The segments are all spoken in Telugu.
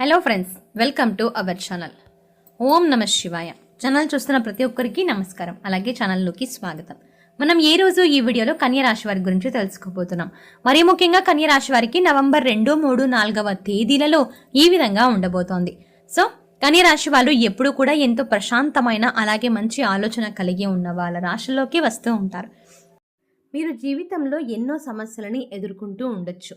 Hello friends welcome to our channel Om Nama Shivaya. Channel చూస్తున్న ప్రతి ఒక్కరికి నమస్కారం. అలాగే ఛానల్లోకి స్వాగతం. మనం ఈ రోజు ఈ వీడియోలో కన్య రాశి వారి గురించి తెలుసుకోబోతున్నాం? మరీ ముఖ్యంగా కన్య రాశి వారికి నవంబర్ రెండు మూడు నాలుగవ తేదీలలో ఈ విధంగా ఉండబోతోంది. సో కన్య రాశి వాళ్ళు ఎప్పుడూ కూడా ఎంతో ప్రశాంతమైన అలాగే మంచి ఆలోచన కలిగి ఉన్న వాళ్ళ రాశిలోకి వస్తూ ఉంటారు. మీరు జీవితంలో ఎన్నో సమస్యలని ఎదుర్కొంటూ ఉండొచ్చు.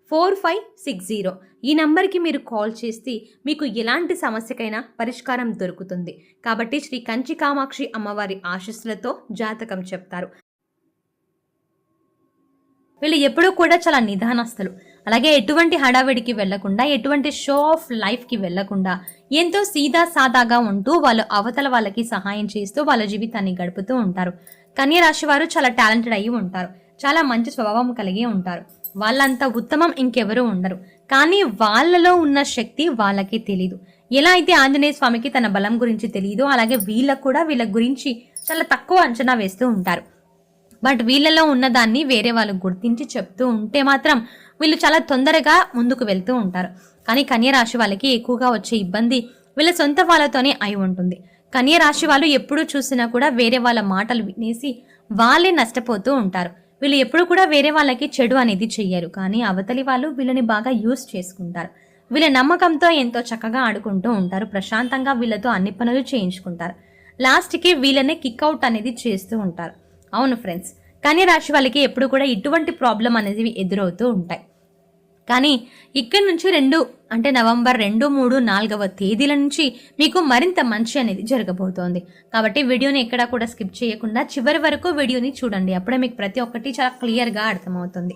four five six zero. ఈ నంబర్కి మీరు కాల్ చేస్తే మీకు ఎలాంటి సమస్యకైనా పరిష్కారం దొరుకుతుంది. కాబట్టి శ్రీ కంచి కామాక్షి అమ్మవారి ఆశస్సులతో జాతకం చెప్తారు. వీళ్ళు ఎప్పుడూ కూడా చాలా నిదానస్తులు. అలాగే ఎటువంటి హడావిడికి వెళ్ళకుండా ఎటువంటి షో ఆఫ్ లైఫ్కి వెళ్ళకుండా ఎంతో సీదా సాదాగా ఉంటూ వాళ్ళు అవతల వాళ్ళకి సహాయం చేస్తూ వాళ్ళ జీవితాన్ని గడుపుతూ ఉంటారు. కన్యరాశి వారు చాలా టాలెంటెడ్ అయి ఉంటారు. చాలా మంచి స్వభావం కలిగి ఉంటారు. వాళ్ళంత ఉత్తమం ఇంకెవరూ ఉండరు. కానీ వాళ్ళలో ఉన్న శక్తి వాళ్ళకి తెలీదు. ఎలా అయితే ఆంజనేయ స్వామికి తన బలం గురించి తెలియదో అలాగే వీళ్ళకు కూడా వీళ్ళ గురించి చాలా తక్కువ అంచనా వేస్తూ ఉంటారు. బట్ వీళ్ళలో ఉన్నదాన్ని వేరే వాళ్ళు గుర్తించి చెప్తూ ఉంటే మాత్రం వీళ్ళు చాలా తొందరగా ముందుకు వెళ్తూ ఉంటారు. కానీ కన్యరాశి వాళ్ళకి ఎక్కువగా వచ్చే ఇబ్బంది వీళ్ళ సొంత వాళ్ళతోనే అయి ఉంటుంది. కన్యరాశి వాళ్ళు ఎప్పుడు చూసినా కూడా వేరే వాళ్ళ మాటలు వినేసి వాళ్ళే నష్టపోతూ ఉంటారు. వీళ్ళు ఎప్పుడు కూడా వేరే వాళ్ళకి చెడు అనేది చెయ్యరు. కానీ అవతలి వాళ్ళు వీళ్ళని బాగా యూస్ చేసుకుంటారు. వీళ్ళ నమ్మకంతో ఎంతో చక్కగా ఆడుకుంటూ ఉంటారు. ప్రశాంతంగా వీళ్ళతో అన్ని పనులు చేయించుకుంటారు. లాస్ట్కి వీళ్ళనే కిక్అవుట్ అనేది చేస్తూ ఉంటారు. అవును ఫ్రెండ్స్ కన్య రాశి వాళ్ళకి ఎప్పుడు కూడా ఇటువంటి ప్రాబ్లం అనేది ఎదురవుతూ ఉంటాయి. కానీ ఇక్కడి నుంచి రెండు అంటే నవంబర్ రెండు మూడు నాలుగవ తేదీల నుంచి మీకు మరింత మంచి అనేది జరగబోతోంది. కాబట్టి వీడియోని ఎక్కడా కూడా స్కిప్ చేయకుండా చివరి వరకు వీడియోని చూడండి. అప్పుడే మీకు ప్రతి ఒక్కటి చాలా క్లియర్గా అర్థమవుతుంది.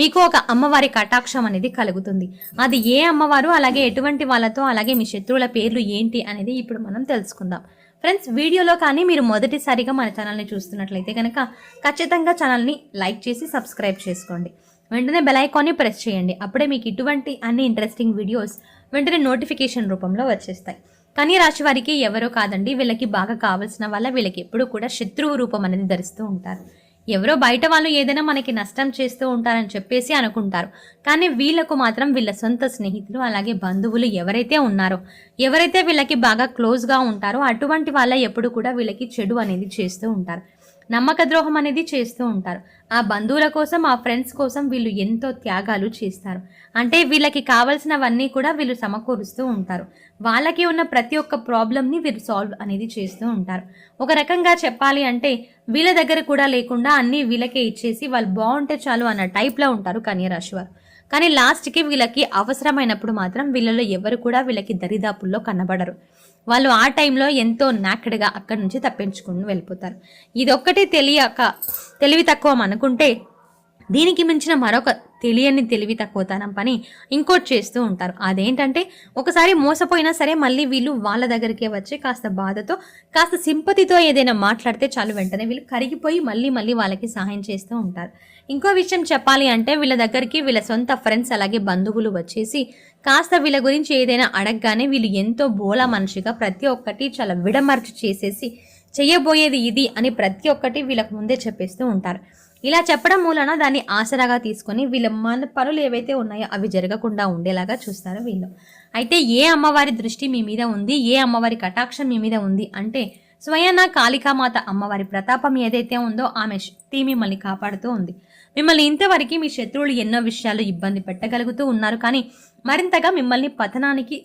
మీకు ఒక అమ్మవారి కటాక్షం అనేది కలుగుతుంది. అది ఏ అమ్మవారు అలాగే ఎటువంటి వాళ్ళతో అలాగే మీ శత్రువుల పేర్లు ఏంటి అనేది ఇప్పుడు మనం తెలుసుకుందాం. ఫ్రెండ్స్ వీడియోలో కానీ మీరు మొదటిసారిగా మన ఛానల్ని చూస్తున్నట్లయితే కనుక ఖచ్చితంగా ఛానల్ని లైక్ చేసి సబ్స్క్రైబ్ చేసుకోండి. వెంటనే బెల్ ఐకాన్ని ప్రెస్ చేయండి. అప్పుడే మీకు ఇటువంటి అన్ని ఇంట్రెస్టింగ్ వీడియోస్ వెంటనే నోటిఫికేషన్ రూపంలో వచ్చేస్తాయి. కన్య రాశి వారికి ఎవరో కాదండి వీళ్ళకి బాగా కావాల్సిన వల్ల వీళ్ళకి ఎప్పుడూ కూడా శత్రువు రూపం అనేది ధరిస్తూ ఉంటారు. ఎవరో బయట వాళ్ళు ఏదైనా మనకి నష్టం చేస్తూ ఉంటారని చెప్పేసి అనుకుంటారు. కానీ వీళ్ళకు మాత్రం వీళ్ళ సొంత స్నేహితులు అలాగే బంధువులు ఎవరైతే ఉన్నారో ఎవరైతే వీళ్ళకి బాగా క్లోజ్గా ఉంటారో అటువంటి వాళ్ళ ఎప్పుడు కూడా వీళ్ళకి చెడు అనేది చేస్తూ ఉంటారు. నమ్మక ద్రోహం అనేది చేస్తూ ఉంటారు. ఆ బంధువుల కోసం ఆ ఫ్రెండ్స్ కోసం వీళ్ళు ఎంతో త్యాగాలు చేస్తారు. అంటే వీళ్ళకి కావలసినవన్నీ కూడా వీళ్ళు సమకూరుస్తూ ఉంటారు. వాళ్ళకి ఉన్న ప్రతి ఒక్క ప్రాబ్లమ్ని వీళ్ళు సాల్వ్ అనేది చేస్తూ ఉంటారు. ఒక రకంగా చెప్పాలి అంటే వీళ్ళ దగ్గర కూడా లేకుండా అన్నీ వీళ్ళకే ఇచ్చేసి వాళ్ళు బాగుంటే చాలు అన్న టైప్లో ఉంటారు కన్యరాశి వారు. కానీ లాస్ట్కి వీళ్ళకి అవసరమైనప్పుడు మాత్రం వీళ్ళలో ఎవరు కూడా వీళ్ళకి దరిదాపుల్లో కనబడరు. వాళ్ళు ఆ టైంలో ఎంతో నాకెడ్గా అక్కడి నుంచి తప్పించుకుని వెళ్ళిపోతారు. ఇదొక్కటి తెలియక తెలివి తక్కువ అనుకుంటే దీనికి మించిన మరొక తెలియని తెలివి తక్కువతనం పని ఇంకోటి చేస్తూ ఉంటారు. అదేంటంటే ఒకసారి మోసపోయినా సరే మళ్ళీ వీళ్ళు వాళ్ళ దగ్గరికే వచ్చి కాస్త బాధతో కాస్త సింపతితో ఏదైనా మాట్లాడితే చాలు వెంటనే వీళ్ళు కరిగిపోయి మళ్ళీ మళ్ళీ వాళ్ళకి సహాయం చేస్తూ ఉంటారు. ఇంకో విషయం చెప్పాలి అంటే వీళ్ళ దగ్గరికి వీళ్ళ సొంత ఫ్రెండ్స్ అలాగే బంధువులు వచ్చేసి కాస్త వీళ్ళ గురించి ఏదైనా అడగగానే వీళ్ళు ఎంతో బోలా మనిషిగా ప్రతి ఒక్కటి చాలా విడమర్చి చేసేసి చేయబోయేది ఇది అని ప్రతి ఒక్కటి వీళ్ళకు ముందే చెప్పేస్తూ ఉంటారు. ఇలా చెప్పడం మూలన దాన్ని ఆసరాగా తీసుకొని వీళ్ళ మన పనులు ఏవైతే ఉన్నాయో అవి జరగకుండా ఉండేలాగా చూస్తారు వీళ్ళు. అయితే ఏ అమ్మవారి దృష్టి మీ మీద ఉంది? ఏ అమ్మవారి కటాక్షం మీ మీద ఉంది? అంటే స్వయాన కాళికామాత అమ్మవారి ప్రతాపం ఏదైతే ఉందో ఆమె శక్తి మిమ్మల్ని కాపాడుతూ ఉంది. మిమ్మల్ని ఇంతవరకు మీ శత్రువులు ఎన్నో విషయాలు ఇబ్బంది పెట్టగలుగుతూ ఉన్నారు. కానీ మరింతగా మిమ్మల్ని పతనానికి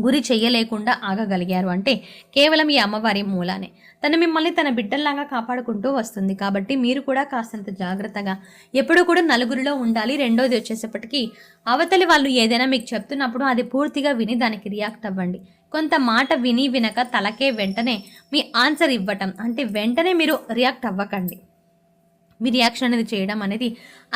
గురి చెయ్యలేకుండా ఆగగలిగారు అంటే కేవలం ఈ అమ్మవారి మూలానే. తను మిమ్మల్ని తన బిడ్డల్లాగా కాపాడుకుంటూ వస్తుంది కాబట్టి మీరు కూడా కాస్తంత జాగ్రత్తగా ఎప్పుడూ కూడా నలుగురిలో ఉండాలి. రెండోది వచ్చేసేపటికి అవతలి వాళ్ళు ఏదైనా మీకు చెప్తున్నప్పుడు అది పూర్తిగా విని దానికి రియాక్ట్ అవ్వండి. కొంత మాట విని వినక తలకే వెంటనే మీ ఆన్సర్ ఇవ్వటం. అంటే వెంటనే మీరు రియాక్ట్ అవ్వకండి. మీ రియాక్షన్ అనేది చేయడం అనేది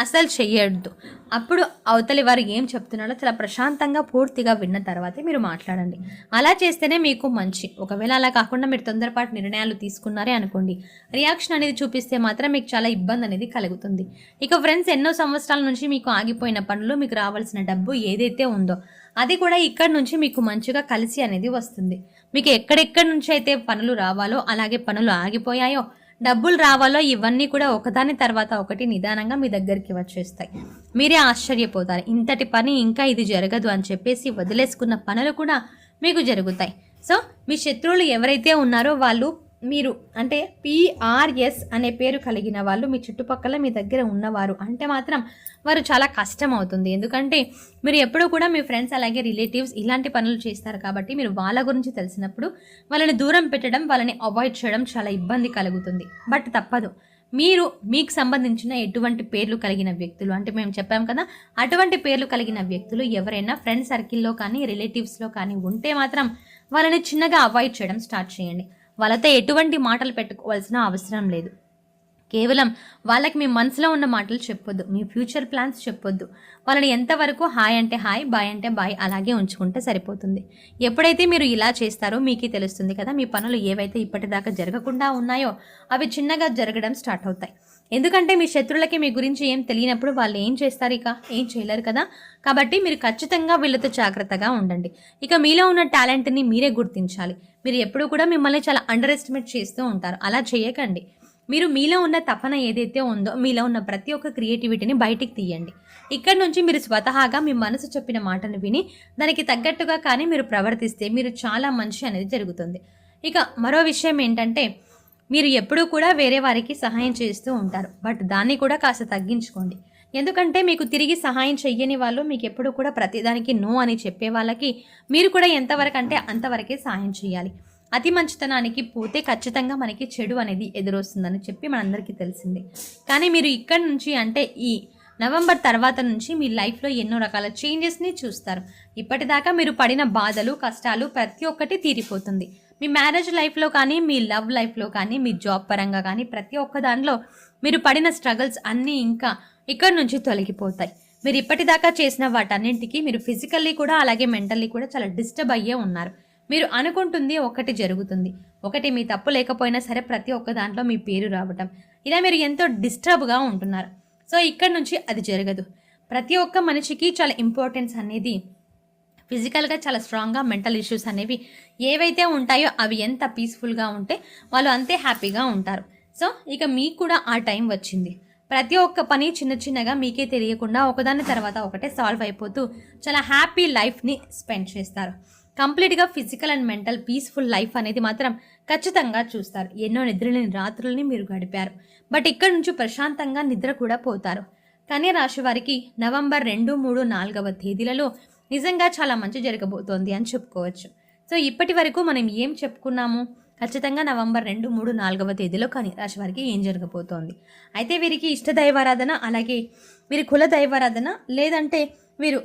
అసలు చేయొద్దు అప్పుడు అవతలి వారు ఏం చెప్తున్నారో చాలా ప్రశాంతంగా పూర్తిగా విన్న తర్వాతే మీరు మాట్లాడండి. అలా చేస్తేనే మీకు మంచి. ఒకవేళ అలా కాకుండా మీరు తొందరపాటు నిర్ణయాలు తీసుకున్నారే అనుకోండి రియాక్షన్ అనేది చూపిస్తే మాత్రం మీకు చాలా ఇబ్బంది అనేది కలుగుతుంది. ఇక ఫ్రెండ్స్ ఎన్నో సంవత్సరాల నుంచి మీకు ఆగిపోయిన పనులు మీకు రావాల్సిన డబ్బు ఏదైతే ఉందో అది కూడా ఇక్కడ నుంచి మీకు మంచిగా కలిసి అనేది వస్తుంది. మీకు ఎక్కడెక్కడి నుంచి అయితే పనులు రావాలో అలాగే పనులు ఆగిపోయాయో డబ్బులు రావాలో ఇవన్నీ కూడా ఒకదాని తర్వాత ఒకటి నిదానంగా మీ దగ్గరికి వచ్చేస్తాయి. మీరే ఆశ్చర్యపోతారు. ఇంతటి పని ఇంకా ఇది జరగదు అని చెప్పేసి వదిలేసుకున్న పనులు కూడా మీకు జరుగుతాయి. సో మీ శత్రువులు ఎవరైతే ఉన్నారో వాళ్ళు మీరు అంటే పిఆర్ఎస్ అనే పేరు కలిగిన వాళ్ళు మీ చుట్టుపక్కల మీ దగ్గర ఉన్నవారు అంటే మాత్రం వారు చాలా కష్టం అవుతుంది ఎందుకంటే మీరు ఎప్పుడూ కూడా మీ ఫ్రెండ్స్ అలాగే రిలేటివ్స్ ఇలాంటి పనులు చేస్తారు కాబట్టి మీరు వాళ్ళ గురించి తెలిసినప్పుడు వాళ్ళని దూరం పెట్టడం వాళ్ళని అవాయిడ్ చేయడం చాలా ఇబ్బంది కలుగుతుంది. బట్ తప్పదు. మీరు మీకు సంబంధించిన ఎటువంటి పేర్లు కలిగిన వ్యక్తులు అంటే మేము చెప్పాం కదా అటువంటి పేర్లు కలిగిన వ్యక్తులు ఎవరైనా ఫ్రెండ్ సర్కిల్లో కానీ రిలేటివ్స్లో కానీ ఉంటే మాత్రం వాళ్ళని చిన్నగా అవాయిడ్ చేయడం స్టార్ట్ చేయండి. వాళ్ళతో ఎటువంటి మాటలు పెట్టుకోవాల్సిన అవసరం లేదు. కేవలం వాళ్ళకి మీ మనసులో ఉన్న మాటలు చెప్పొద్దు మీ ఫ్యూచర్ ప్లాన్స్ చెప్పొద్దు. వాళ్ళని ఎంతవరకు హాయ్ అంటే హాయ్ బాయ్ అంటే బాయ్ అలాగే ఉంచుకుంటే సరిపోతుంది. ఎప్పుడైతే మీరు ఇలా చేస్తారో మీకే తెలుస్తుంది కదా మీ పనులు ఏవైతే ఇప్పటిదాకా జరగకుండా ఉన్నాయో అవి చిన్నగా జరగడం స్టార్ట్ అవుతాయి. ఎందుకంటే మీ శత్రులకి మీ గురించి ఏం తెలియనప్పుడు వాళ్ళు ఏం చేస్తారు ఇక? ఏం చేయలేరు కదా? కాబట్టి మీరు ఖచ్చితంగా వీళ్ళతో జాగ్రత్తగా ఉండండి. ఇక మీలో ఉన్న టాలెంట్ని మీరే గుర్తించాలి. మీరు ఎప్పుడూ కూడా మిమ్మల్ని చాలా అండర్ ఎస్టిమేట్ చేస్తూ ఉంటారు. అలా చేయకండి. మీరు మీలో ఉన్న తపన ఏదైతే ఉందో మీలో ఉన్న ప్రతి ఒక్క క్రియేటివిటీని బయటికి తీయండి. ఇక్కడ నుంచి మీరు స్వతహాగా మీ మనసు చెప్పిన మాటను విని దానికి తగ్గట్టుగా కానీ మీరు ప్రవర్తిస్తే మీరు చాలా మంచి అనేది జరుగుతుంది. ఇక మరో విషయం ఏంటంటే మీరు ఎప్పుడూ కూడా వేరే వారికి సహాయం చేస్తూ ఉంటారు. బట్ దాన్ని కూడా కాస్త తగ్గించుకోండి. ఎందుకంటే మీకు తిరిగి సహాయం చెయ్యని వాళ్ళు మీకు ఎప్పుడు కూడా ప్రతిదానికి నో అని చెప్పే వాళ్ళకి మీరు కూడా ఎంతవరకు అంటే అంతవరకే సహాయం చేయాలి అతి మంచితనానికి పోతే ఖచ్చితంగా మనకి చెడు అనేది ఎదురొస్తుందని చెప్పి మనందరికీ తెలిసిందే. కానీ మీరు ఇక్కడ నుంచి అంటే ఈ నవంబర్ తర్వాత నుంచి మీ లైఫ్లో ఎన్నో రకాల చేంజెస్ని చూస్తారు. ఇప్పటిదాకా మీరు పడిన బాధలు కష్టాలు ప్రతి ఒక్కటి తీరిపోతుంది. మీ మ్యారేజ్ లైఫ్లో కానీ మీ లవ్ లైఫ్లో కానీ మీ జాబ్ పరంగా కానీ ప్రతి ఒక్క దానిలో మీరు పడిన స్ట్రగుల్స్ అన్నీ ఇంకా ఇక్కడ నుంచి తొలగిపోతాయి. మీరు ఇప్పటిదాకా చేసిన వాటన్నింటికి మీరు ఫిజికల్లీ కూడా అలాగే మెంటల్లీ కూడా చాలా డిస్టర్బ్ అయ్యే ఉన్నారు. మీరు అనుకుంటుంది ఒకటి జరుగుతుంది. ఒకటి మీ తప్పు లేకపోయినా సరే ప్రతి ఒక్క దాంట్లో మీ పేరు రావటం. ఇలా మీరు ఎంతో డిస్టర్బ్గా ఉంటున్నారు. సో ఇక్కడ నుంచి అది జరగదు. ప్రతి ఒక్క మనిషికి చాలా ఇంపార్టెన్స్ అనేది ఫిజికల్గా చాలా స్ట్రాంగ్గా మెంటల్ ఇష్యూస్ అనేవి ఏవైతే ఉంటాయో అవి ఎంత పీస్ఫుల్గా ఉంటే వాళ్ళు అంతే హ్యాపీగా ఉంటారు. సో ఇక మీకు కూడా ఆ టైం వచ్చింది. ప్రతి ఒక్క పని చిన్న చిన్నగా మీకే తెలియకుండా ఒకదాని తర్వాత ఒకటే సాల్వ్ అయిపోతూ చాలా హ్యాపీ లైఫ్ని స్పెండ్ చేస్తారు. కంప్లీట్గా physical and mental peaceful life అనేది మాత్రం ఖచ్చితంగా చూస్తారు. ఎన్నో నిద్రలేని రాత్రుల్ని మీరు గడిపారు. బట్ ఇక్కడ నుంచి ప్రశాంతంగా నిద్ర కూడా పోతారు. కన్య రాశి వారికి నవంబర్ రెండు మూడు నాలుగవ తేదీలలో నిజంగా చాలా మంచి జరగబోతోంది అని చెప్పుకోవచ్చు. సో ఇప్పటి వరకు మనం ఏం చెప్పుకున్నాము? ఖచ్చితంగా నవంబర్ రెండు మూడు నాలుగవ తేదీలో కన్య రాశి వారికి ఏం జరగబోతోంది? అయితే వీరికి ఇష్ట దైవారాధన అలాగే వీరి కుల దైవారాధన లేదంటే వీరు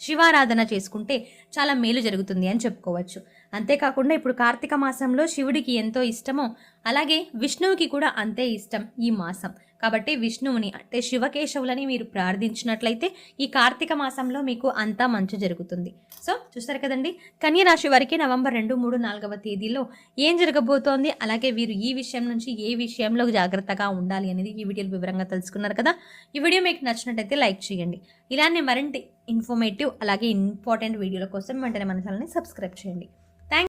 శివారాధన చేసుకుంటే చాలా మేలు జరుగుతుంది అని చెప్పుకోవచ్చు. అంతేకాకుండా ఇప్పుడు కార్తీక మాసంలో శివుడికి ఎంతో ఇష్టమో అలాగే విష్ణువుకి కూడా అంతే ఇష్టం ఈ మాసం. కాబట్టి విష్ణువుని అంటే శివకేశవులని మీరు ప్రార్థించినట్లయితే ఈ కార్తీక మాసంలో మీకు అంతా మంచి జరుగుతుంది. సో చూస్తారు కదండి కన్య రాశి వారికి నవంబర్ రెండు మూడు నాలుగవ తేదీలో ఏం జరగబోతోంది అలాగే వీరు ఈ విషయం నుంచి ఏ విషయంలో జాగ్రత్తగా ఉండాలి అనేది ఈ వీడియోలో వివరంగా తెలుసుకున్నారు కదా. ఈ వీడియో మీకు నచ్చినట్టయితే లైక్ చేయండి. ఇలానే మరింటి ఇన్ఫర్మేటివ్ అలాగే ఇంపార్టెంట్ వీడియోల కోసం వెంటనే మన ఛానల్ని సబ్స్క్రైబ్ చేయండి.